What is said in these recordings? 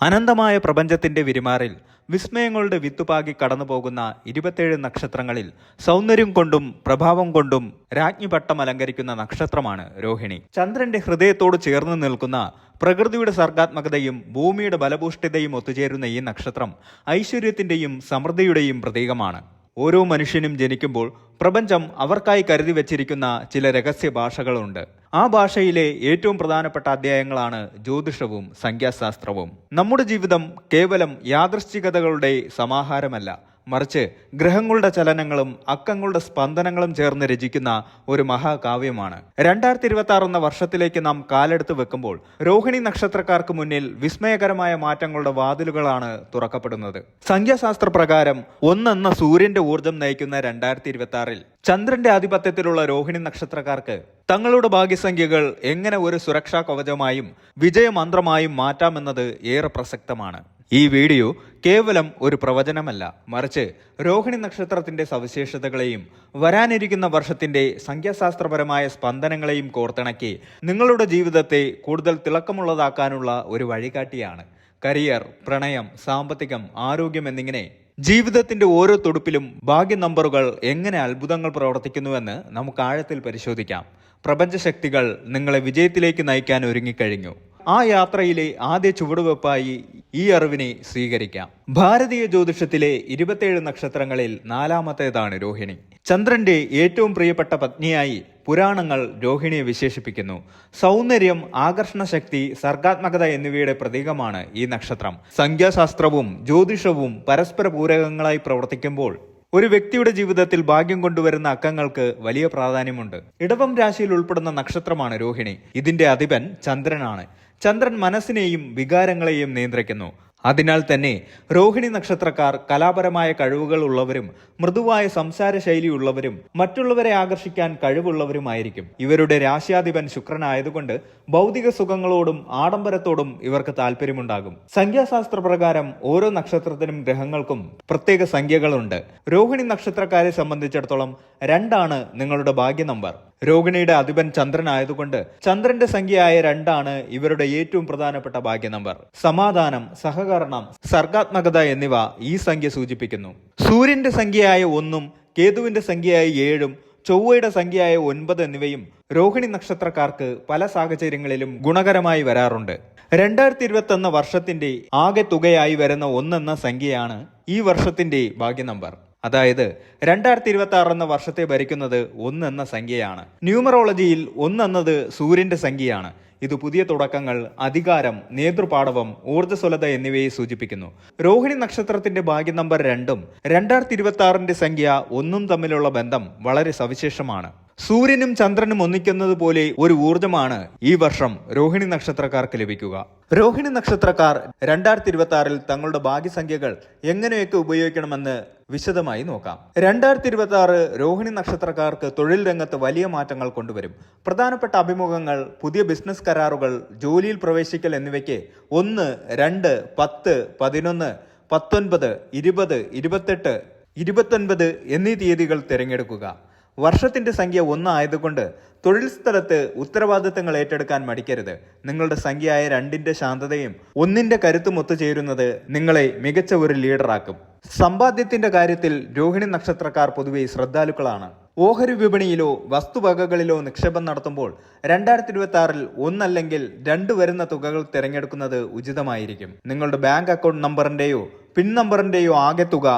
അനന്തമായ പ്രപഞ്ചത്തിന്റെ വിരിമാറിൽ വിസ്മയങ്ങളുടെ വിത്തുപാകി കടന്നുപോകുന്ന ഇരുപത്തേഴ് നക്ഷത്രങ്ങളിൽ സൗന്ദര്യം കൊണ്ടും പ്രഭാവം കൊണ്ടും രാജ്ഞി പട്ടം അലങ്കരിക്കുന്ന നക്ഷത്രമാണ് രോഹിണി. ചന്ദ്രന്റെ ഹൃദയത്തോട് ചേർന്ന് നിൽക്കുന്ന പ്രകൃതിയുടെ സർഗാത്മകതയും ഭൂമിയുടെ ബലഭൂഷ്ഠിതയും ഒത്തുചേരുന്ന ഈ നക്ഷത്രം ഐശ്വര്യത്തിന്റെയും സമൃദ്ധിയുടെയും പ്രതീകമാണ്. ഓരോ മനുഷ്യനും ജനിക്കുമ്പോൾ പ്രപഞ്ചം അവർക്കായി കരുതി വച്ചിരിക്കുന്ന ചില രഹസ്യ ഭാഷകളുണ്ട്. ആ ഭാഷയിലെ ഏറ്റവും പ്രധാനപ്പെട്ട അധ്യായങ്ങളാണ് ജ്യോതിഷവും സംഖ്യാശാസ്ത്രവും. നമ്മുടെ ജീവിതം കേവലം യാദൃശ്ചികതകളുടെ സമാഹാരമല്ല മറിച്ച് ഗ്രഹങ്ങളുടെ ചലനങ്ങളും അക്കങ്ങളുടെ സ്പന്ദനങ്ങളും ചേർന്ന് രചിക്കുന്ന ഒരു മഹാകാവ്യമാണ്. രണ്ടായിരത്തി ഇരുപത്തി ആറ് എന്ന വർഷത്തിലേക്ക് നാം കാലെടുത്ത് വെക്കുമ്പോൾ രോഹിണി നക്ഷത്രക്കാർക്ക് മുന്നിൽ വിസ്മയകരമായ മാറ്റങ്ങളുടെ വാതിലുകളാണ് തുറക്കപ്പെടുന്നത്. സംഖ്യാശാസ്ത്ര പ്രകാരം ഒന്നെന്ന സൂര്യന്റെ ഊർജം നയിക്കുന്ന രണ്ടായിരത്തി ഇരുപത്തി ആറിൽ ചന്ദ്രന്റെ ആധിപത്യത്തിലുള്ള രോഹിണി നക്ഷത്രക്കാർക്ക് തങ്ങളുടെ ഭാഗ്യസംഖ്യകൾ എങ്ങനെ ഒരു സുരക്ഷാ കവചമായും വിജയമന്ത്രമായും മാറ്റാമെന്നത് ഏറെ പ്രസക്തമാണ്. ഈ വീഡിയോ കേവലം ഒരു പ്രവചനമല്ല. മറിച്ച് രോഹിണി നക്ഷത്രത്തിന്റെ സവിശേഷതകളെയും വരാനിരിക്കുന്ന വർഷത്തിന്റെ സംഖ്യാശാസ്ത്രപരമായ സ്പന്ദനങ്ങളെയും കോർത്തിണക്കി നിങ്ങളുടെ ജീവിതത്തെ കൂടുതൽ തിളക്കമുള്ളതാക്കാനുള്ള ഒരു വഴികാട്ടിയാണ്. കരിയർ പ്രണയം സാമ്പത്തികം ആരോഗ്യം എന്നിങ്ങനെ ജീവിതത്തിന്റെ ഓരോ തുടുപ്പിലും ഭാഗ്യ നമ്പറുകൾ എങ്ങനെ അത്ഭുതങ്ങൾ പ്രവർത്തിക്കുന്നുവെന്ന് നമുക്ക് ആഴത്തിൽ പരിശോധിക്കാം. പ്രപഞ്ചശക്തികൾ നിങ്ങളെ വിജയത്തിലേക്ക് നയിക്കാൻ ഒരുങ്ങിക്കഴിഞ്ഞു. ആ യാത്രയിലെ ആദ്യ ചുവടുവെപ്പായി ഈ അറിവിനെ സ്വീകരിക്കാം. ഭാരതീയ ജ്യോതിഷത്തിലെ ഇരുപത്തിയേഴ് നക്ഷത്രങ്ങളിൽ നാലാമത്തേതാണ് രോഹിണി. ചന്ദ്രന്റെ ഏറ്റവും പ്രിയപ്പെട്ട പത്നിയായി പുരാണങ്ങൾ രോഹിണിയെ വിശേഷിപ്പിക്കുന്നു. സൗന്ദര്യം ആകർഷണ ശക്തി സർഗാത്മകത എന്നിവയുടെ പ്രതീകമാണ് ഈ നക്ഷത്രം. സംഖ്യാശാസ്ത്രവും ജ്യോതിഷവും പരസ്പര പൂരകങ്ങളായി പ്രവർത്തിക്കുമ്പോൾ ഒരു വ്യക്തിയുടെ ജീവിതത്തിൽ ഭാഗ്യം കൊണ്ടുവരുന്ന അക്കങ്ങൾക്ക് വലിയ പ്രാധാന്യമുണ്ട്. ഇടവം രാശിയിൽ ഉൾപ്പെടുന്ന നക്ഷത്രമാണ് രോഹിണി. ഇതിന്റെ അധിപൻ ചന്ദ്രനാണ്. ചന്ദ്രൻ മനസ്സിനെയും വികാരങ്ങളെയും നിയന്ത്രിക്കുന്നു. അതിനാൽ തന്നെ രോഹിണി നക്ഷത്രക്കാർ കലാപരമായ കഴിവുകൾ ഉള്ളവരും മൃദുവായ സംസാര ശൈലിയുള്ളവരും മറ്റുള്ളവരെ ആകർഷിക്കാൻ കഴിവുള്ളവരുമായിരിക്കും. ഇവരുടെ രാശ്യാധിപൻ ശുക്രനായതുകൊണ്ട് ഭൗതിക സുഖങ്ങളോടും ആഡംബരത്തോടും ഇവർക്ക് താല്പര്യമുണ്ടാകും സംഖ്യാശാസ്ത്ര പ്രകാരം ഓരോ നക്ഷത്രത്തിനും ഗ്രഹങ്ങൾക്കും പ്രത്യേക സംഖ്യകളുണ്ട്. രോഹിണി നക്ഷത്രക്കാരെ സംബന്ധിച്ചിടത്തോളം രണ്ടാണ് നിങ്ങളുടെ ഭാഗ്യ നമ്പർ രോഹിണിയുടെ അധിപൻ ചന്ദ്രൻ ആയതുകൊണ്ട് ചന്ദ്രന്റെ സംഖ്യയായ രണ്ടാണ് ഇവരുടെ ഏറ്റവും പ്രധാനപ്പെട്ട ഭാഗ്യ നമ്പർ. സമാധാനം സഹകരണം സർഗാത്മകത എന്നിവ ഈ സംഖ്യ സൂചിപ്പിക്കുന്നു. സൂര്യന്റെ സംഖ്യയായ ഒന്നും കേതുവിന്റെ സംഖ്യയായ ഏഴും ചൊവ്വയുടെ സംഖ്യയായ ഒൻപത് എന്നിവയും രോഹിണി നക്ഷത്രക്കാർക്ക് പല സാഹചര്യങ്ങളിലും ഗുണകരമായി വരാറുണ്ട്. രണ്ടായിരത്തി ഇരുപത്തി ഒന്ന് വർഷത്തിന്റെ ആകെ തുകയായി വരുന്ന ഒന്നെന്ന സംഖ്യയാണ് ഈ വർഷത്തിന്റെ ഭാഗ്യ നമ്പർ. അതായത് രണ്ടായിരത്തി ഇരുപത്തി ആറ് എന്ന വർഷത്തെ ഭരിക്കുന്നത് ഒന്ന് എന്ന സംഖ്യയാണ്. ന്യൂമറോളജിയിൽ ഒന്നെന്നത് സൂര്യന്റെ സംഖ്യയാണ്. ഇത് പുതിയ തുടക്കങ്ങൾ അധികാരം നേതൃപാടവം ഊർജസ്വലത എന്നിവയെ സൂചിപ്പിക്കുന്നു. രോഹിണി നക്ഷത്രത്തിന്റെ ഭാഗ്യ നമ്പർ രണ്ടും രണ്ടായിരത്തി ഇരുപത്തി ആറിന്റെ സംഖ്യ ഒന്നും തമ്മിലുള്ള ബന്ധം വളരെ സവിശേഷമാണ്. സൂര്യനും ചന്ദ്രനും ഒന്നിക്കുന്നത് പോലെ ഒരു ഊർജമാണ് ഈ വർഷം രോഹിണി നക്ഷത്രക്കാർക്ക് ലഭിക്കുക. രോഹിണി നക്ഷത്രക്കാർ രണ്ടായിരത്തി ഇരുപത്തി ആറിൽ തങ്ങളുടെ ഭാഗ്യസംഖ്യകൾ എങ്ങനെയൊക്കെ ഉപയോഗിക്കണമെന്ന് വിശദമായി നോക്കാം. രണ്ടായിരത്തി ഇരുപത്തി ആറ് രോഹിണി നക്ഷത്രക്കാർക്ക് തൊഴിൽ രംഗത്ത് വലിയ മാറ്റങ്ങൾ കൊണ്ടുവരും. പ്രധാനപ്പെട്ട അഭിമുഖങ്ങൾ പുതിയ ബിസിനസ് കരാറുകൾ ജോലിയിൽ പ്രവേശിക്കൽ എന്നിവയ്ക്ക് ഒന്ന് രണ്ട് പത്ത് പതിനൊന്ന് പത്തൊൻപത് ഇരുപത് ഇരുപത്തെട്ട് ഇരുപത്തൊൻപത് എന്നീ തീയതികൾ തിരഞ്ഞെടുക്കുക. വർഷത്തിന്റെ സംഖ്യ ഒന്നായതുകൊണ്ട് തൊഴിൽ സ്ഥലത്ത് ഉത്തരവാദിത്തങ്ങൾ ഏറ്റെടുക്കാൻ മടിക്കരുത്. നിങ്ങളുടെ സംഖ്യയായ രണ്ടിന്റെ ശാന്തതയും ഒന്നിന്റെ കരുത്തും ഒത്തുചേരുന്നത് നിങ്ങളെ മികച്ച ഒരു ലീഡറാക്കും. സമ്പാദ്യത്തിന്റെ കാര്യത്തിൽ രോഹിണി നക്ഷത്രക്കാർ പൊതുവെ ശ്രദ്ധാലുക്കളാണ്. ഓഹരി വിപണിയിലോ വസ്തുവകകളിലോ നിക്ഷേപം നടത്തുമ്പോൾ രണ്ടായിരത്തി ഇരുപത്തി ആറിൽ ഒന്നല്ലെങ്കിൽ രണ്ട് വരുന്ന തുകകൾ തിരഞ്ഞെടുക്കുന്നത് ഉചിതമായിരിക്കും. നിങ്ങളുടെ ബാങ്ക് അക്കൗണ്ട് നമ്പറിന്റെയോ പിൻ നമ്പറിന്റെയോ ആകെ തുക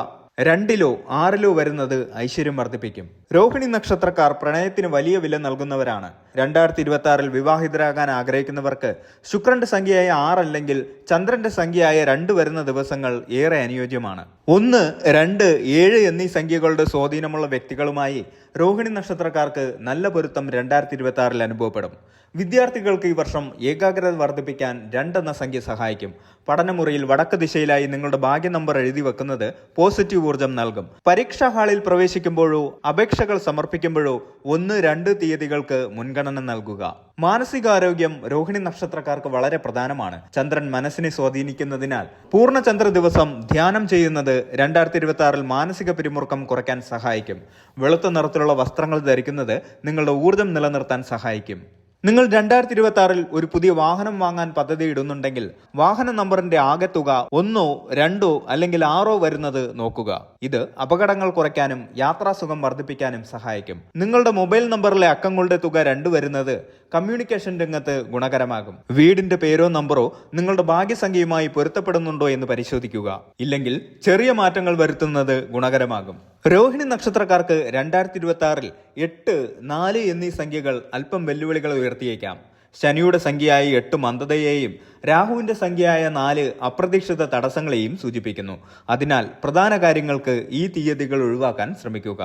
രണ്ടിലോ ആറിലോ വരുന്നത് ഐശ്വര്യം വർദ്ധിപ്പിക്കും. രോഹിണി നക്ഷത്രക്കാർ പ്രണയത്തിന് വലിയ വില നൽകുന്നവരാണ്. രണ്ടായിരത്തി ഇരുപത്തി ആറിൽ വിവാഹിതരാകാൻ ആഗ്രഹിക്കുന്നവർക്ക് ശുക്രന്റെ സംഖ്യയായ ആറല്ലെങ്കിൽ ചന്ദ്രന്റെ സംഖ്യയായ രണ്ട് വരുന്ന ദിവസങ്ങൾ ഏറെ അനുയോജ്യമാണ്. ഒന്ന് രണ്ട് ഏഴ് എന്നീ സംഖ്യകളുടെ സ്വാധീനമുള്ള വ്യക്തികളുമായി രോഹിണി നക്ഷത്രക്കാർക്ക് നല്ല പൊരുത്തം രണ്ടായിരത്തി ഇരുപത്തി ആറിൽ അനുഭവപ്പെടും. വിദ്യാർത്ഥികൾക്ക് ഈ വർഷം ഏകാഗ്രത വർദ്ധിപ്പിക്കാൻ രണ്ടെന്ന സംഖ്യ സഹായിക്കും. പഠനമുറിയിൽ വടക്ക് ദിശയിലായി നിങ്ങളുടെ ഭാഗ്യ നമ്പർ എഴുതി വെക്കുന്നത് പോസിറ്റീവ് ഊർജം നൽകും. പരീക്ഷാ ഹാളിൽ പ്രവേശിക്കുമ്പോഴോ അപേക്ഷകൾ സമർപ്പിക്കുമ്പോഴോ ഒന്ന് രണ്ട് തീയതികൾക്ക് മുൻഗണന നൽകുക. മാനസികാരോഗ്യം രോഹിണി നക്ഷത്രക്കാർക്ക് വളരെ പ്രധാനമാണ്. ചന്ദ്രൻ മനസ്സിനെ സ്വാധീനിക്കുന്നതിനാൽ പൂർണചന്ദ്ര ദിവസം ധ്യാനം ചെയ്യുന്നത് രണ്ടായിരത്തി ഇരുപത്തി ആറിൽ മാനസിക പിരിമുറുക്കം കുറയ്ക്കാൻ സഹായിക്കും. വെളുത്ത നിറത്തിലുള്ള വസ്ത്രങ്ങൾ ധരിക്കുന്നത് നിങ്ങളുടെ ഊർജം നിലനിർത്താൻ സഹായിക്കും. നിങ്ങൾ രണ്ടായിരത്തി ഇരുപത്തി ആറിൽ ഒരു പുതിയ വാഹനം വാങ്ങാൻ പദ്ധതി ഇടുന്നുണ്ടെങ്കിൽ വാഹന നമ്പറിന്റെ ആകെ തുക ഒന്നോ രണ്ടോ അല്ലെങ്കിൽ ആറോ വരുന്നത് നോക്കുക. ഇത് അപകടങ്ങൾ കുറയ്ക്കാനും യാത്രാസുഖം വർദ്ധിപ്പിക്കാനും സഹായിക്കും. നിങ്ങളുടെ മൊബൈൽ നമ്പറിലെ അക്കങ്ങളുടെ തുക രണ്ട് വരുന്നത് കമ്മ്യൂണിക്കേഷൻ രംഗത്ത് ഗുണകരമാകും. വീടിന്റെ പേരോ നമ്പറോ നിങ്ങളുടെ ഭാഗ്യസംഖ്യയുമായി പൊരുത്തപ്പെടുന്നുണ്ടോ എന്ന് പരിശോധിക്കുക. ഇല്ലെങ്കിൽ ചെറിയ മാറ്റങ്ങൾ വരുത്തുന്നത് ഗുണകരമാകും. രോഹിണി നക്ഷത്രക്കാർക്ക് രണ്ടായിരത്തി ഇരുപത്തി ആറിൽ എട്ട് നാല് എന്നീ സംഖ്യകൾ അല്പം വെല്ലുവിളികൾ ഉയർത്തിയേക്കാം. ശനിയുടെ സംഖ്യയായ എട്ട് മന്ദതയെയും രാഹുവിന്റെ സംഖ്യയായ നാല് അപ്രതീക്ഷിത തടസ്സങ്ങളെയും സൂചിപ്പിക്കുന്നു. അതിനാൽ പ്രധാന കാര്യങ്ങൾക്ക് ഈ തീയതികൾ ഒഴിവാക്കാൻ ശ്രമിക്കുക.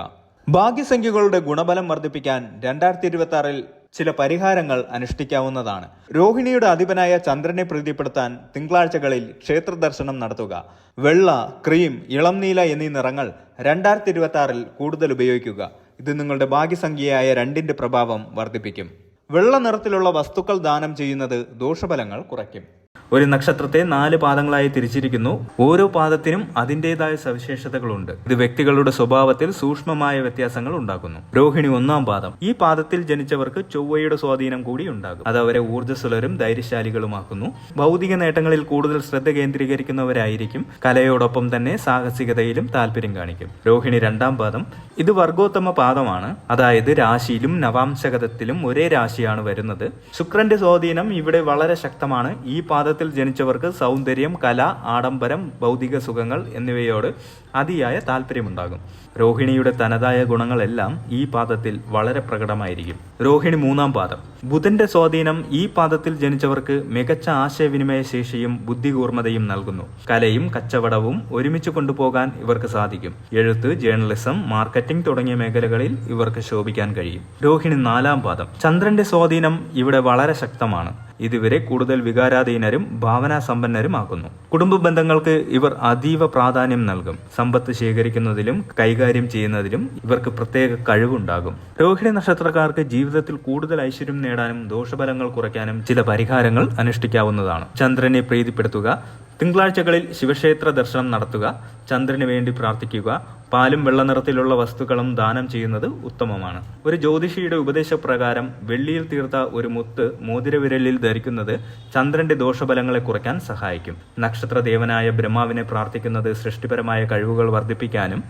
ഭാഗ്യസംഖ്യകളുടെ ഗുണബലം വർദ്ധിപ്പിക്കാൻ രണ്ടായിരത്തി ഇരുപത്തി ആറിൽ ചില പരിഹാരങ്ങൾ അനുഷ്ഠിക്കാവുന്നതാണ്. രോഹിണിയുടെ അധിപനായ ചന്ദ്രനെ പ്രീതിപ്പെടുത്താൻ തിങ്കളാഴ്ചകളിൽ ക്ഷേത്ര ദർശനം നടത്തുക. വെള്ള ക്രീം ഇളം നീല എന്നീ നിറങ്ങൾ രണ്ടായിരത്തി ഇരുപത്തി കൂടുതൽ ഉപയോഗിക്കുക. ഇത് നിങ്ങളുടെ ഭാഗ്യസംഖ്യയായ രണ്ടിന്റെ പ്രഭാവം വർദ്ധിപ്പിക്കും. വെള്ള നിറത്തിലുള്ള വസ്തുക്കൾ ദാനം ചെയ്യുന്നത് ദോഷഫലങ്ങൾ കുറയ്ക്കും. ഒരു നക്ഷത്രത്തെ നാല് പാദങ്ങളായി തിരിച്ചിരിക്കുന്നു. ഓരോ പാദത്തിനും അതിന്റെതായ സവിശേഷതകളുണ്ട്. ഇത് വ്യക്തികളുടെ സ്വഭാവത്തിൽ സൂക്ഷ്മമായ വ്യത്യാസങ്ങൾ ഉണ്ടാക്കുന്നു. രോഹിണി ഒന്നാം പാദം. ഈ പാദത്തിൽ ജനിച്ചവർക്ക് ചൊവ്വയുടെ സ്വാധീനം കൂടി ഉണ്ടാകും. അത് അവരെ ഊർജസ്വലരും ധൈര്യശാലികളുമാക്കുന്നു. ഭൗതിക നേട്ടങ്ങളിൽ കൂടുതൽ ശ്രദ്ധ കേന്ദ്രീകരിക്കുന്നവരായിരിക്കും. കലയോടൊപ്പം തന്നെ സാഹസികതയിലും താല്പര്യം കാണിക്കും. രോഹിണി രണ്ടാം പാദം. ഇത് വർഗോത്തമ പാദമാണ്. അതായത് രാശിയിലും നവാംശകതത്തിലും ഒരേ രാശിയാണ് വരുന്നത്. ശുക്രന്റെ സ്വാധീനം ഇവിടെ വളരെ ശക്തമാണ്. ഈ പാദത്തിൽ ജനിച്ചവർക്ക് സൗന്ദര്യം കല ആഡംബരം ഭൗതിക സുഖങ്ങൾ എന്നിവയോട് അതിയായ താല്പര്യമുണ്ടാകും. രോഹിണിയുടെ തനതായ ഗുണങ്ങളെല്ലാം ഈ പാദത്തിൽ വളരെ പ്രകടമായിരിക്കും. രോഹിണി മൂന്നാം പാദം. ബുധന്റെ സ്വാധീനം ഈ പാദത്തിൽ ജനിച്ചവർക്ക് മികച്ച ആശയവിനിമയ ശേഷിയും ബുദ്ധികൂർമ്മതയും നൽകുന്നു. കലയും കച്ചവടവും ഒരുമിച്ച് കൊണ്ടുപോകാൻ ഇവർക്ക് സാധിക്കും. എഴുത്ത് ജേർണലിസം മാർക്കറ്റിംഗ് തുടങ്ങിയ മേഖലകളിൽ ഇവർക്ക് ശോഭിക്കാൻ കഴിയും. രോഹിണി നാലാം പാദം. ചന്ദ്രന്റെ സ്വാധീനം ഇവിടെ വളരെ ശക്തമാണ്. ഇതുവരെ കൂടുതൽ വികാരാധീനരും ഭാവനാസമ്പന്നരുമാക്കുന്നു കുടുംബ ബന്ധങ്ങൾക്ക് ഇവർ അതീവ പ്രാധാന്യം നൽകും. സമ്പത്ത് ശേഖരിക്കുന്നതിലും കൈകാര്യം ചെയ്യുന്നതിലും ഇവർക്ക് പ്രത്യേക കഴിവുണ്ടാകും. രോഹിണി നക്ഷത്രക്കാർക്ക് ജീവിതത്തിൽ കൂടുതൽ ഐശ്വര്യം നേടാനും ദോഷഫലങ്ങൾ കുറയ്ക്കാനും ചില പരിഹാരങ്ങൾ അനുഷ്ഠിക്കാവുന്നതാണ്. ചന്ദ്രനെ പ്രീതിപ്പെടുത്തുക തിങ്കളാഴ്ചകളിൽ ശിവക്ഷേത്ര ദർശനം നടത്തുക ചന്ദ്രന് വേണ്ടി പ്രാർത്ഥിക്കുക പാലും വെള്ള നിറത്തിലുള്ള വസ്തുക്കളും ദാനം ചെയ്യുന്നത് ഉത്തമമാണ്. ഒരു ജ്യോതിഷിയുടെ ഉപദേശപ്രകാരം വെള്ളിയിൽ തീർത്ത ഒരു മുത്ത് മോതിരവിരലിൽ ധരിക്കുന്നത് ചന്ദ്രന്റെ ദോഷഫലങ്ങളെ കുറയ്ക്കാൻ സഹായിക്കും. നക്ഷത്രദേവനായ ബ്രഹ്മാവിനെ പ്രാർത്ഥിക്കുന്നത് സൃഷ്ടിപരമായ കഴിവുകൾ വർദ്ധിപ്പിക്കാനും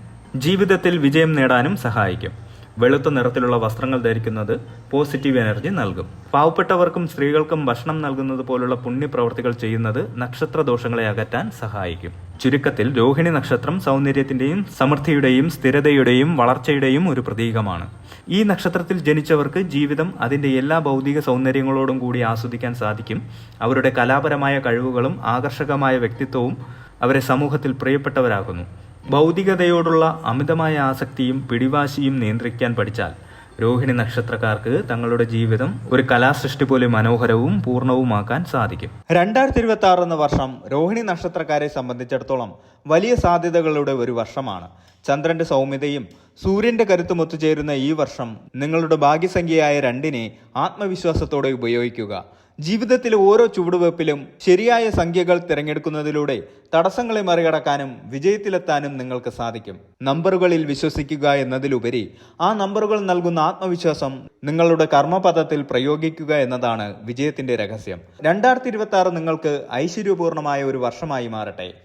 ജീവിതത്തിൽ വിജയം നേടാനും സഹായിക്കും. വെളുത്ത നിറത്തിലുള്ള വസ്ത്രങ്ങൾ ധരിക്കുന്നത് പോസിറ്റീവ് എനർജി നൽകും. പാവപ്പെട്ടവർക്കും സ്ത്രീകൾക്കും ഭക്ഷണം നൽകുന്നത് പോലുള്ള പുണ്യപ്രവർത്തികൾ ചെയ്യുന്നത് നക്ഷത്ര ദോഷങ്ങളെ അകറ്റാൻ സഹായിക്കും. ചുരുക്കത്തിൽ രോഹിണി നക്ഷത്രം സൗന്ദര്യത്തിന്റെയും സമൃദ്ധിയുടെയും സ്ഥിരതയുടെയും വളർച്ചയുടെയും ഒരു പ്രതീകമാണ്. ഈ നക്ഷത്രത്തിൽ ജനിച്ചവർക്ക് ജീവിതം അതിന്റെ എല്ലാ ഭൗതിക സൗന്ദര്യങ്ങളോടും കൂടി ആസ്വദിക്കാൻ സാധിക്കും. അവരുടെ കലാപരമായ കഴിവുകളും ആകർഷകമായ വ്യക്തിത്വവും അവരെ സമൂഹത്തിൽ പ്രിയപ്പെട്ടവരാകുന്നു. ഭൗതികതയോടുള്ള അമിതമായ ആസക്തിയും പിടിവാശിയും നിയന്ത്രിക്കാൻ പഠിച്ചാൽ രോഹിണി നക്ഷത്രക്കാർക്ക് തങ്ങളുടെ ജീവിതം ഒരു കലാസൃഷ്ടി പോലെ മനോഹരവും പൂർണവുമാക്കാൻ സാധിക്കും. രണ്ടായിരത്തി ഇരുപത്തി ആറ് എന്ന വർഷം രോഹിണി നക്ഷത്രക്കാരെ സംബന്ധിച്ചിടത്തോളം വലിയ സാധ്യതകളുടെ ഒരു വർഷമാണ്. ചന്ദ്രന്റെ സൗമ്യതയും സൂര്യന്റെ കരുത്തും ഒത്തുചേരുന്ന ഈ വർഷം നിങ്ങളുടെ ഭാഗ്യസംഖ്യയായ രണ്ടിനെ ആത്മവിശ്വാസത്തോടെ ഉപയോഗിക്കുക. ജീവിതത്തിലെ ഓരോ ചുവടുവെപ്പിലും ശരിയായ സംഖ്യകൾ തിരഞ്ഞെടുക്കുന്നതിലൂടെ തടസ്സങ്ങളെ മറികടക്കാനും വിജയത്തിലെത്താനും നിങ്ങൾക്ക് സാധിക്കും. നമ്പറുകളിൽ വിശ്വസിക്കുക എന്നതിലുപരി ആ നമ്പറുകൾ നൽകുന്ന ആത്മവിശ്വാസം നിങ്ങളുടെ കർമ്മപഥത്തിൽ പ്രയോഗിക്കുക എന്നതാണ് വിജയത്തിന്റെ രഹസ്യം. രണ്ടായിരത്തി നിങ്ങൾക്ക് ഐശ്വര്യപൂർണമായ ഒരു വർഷമായി മാറട്ടെ.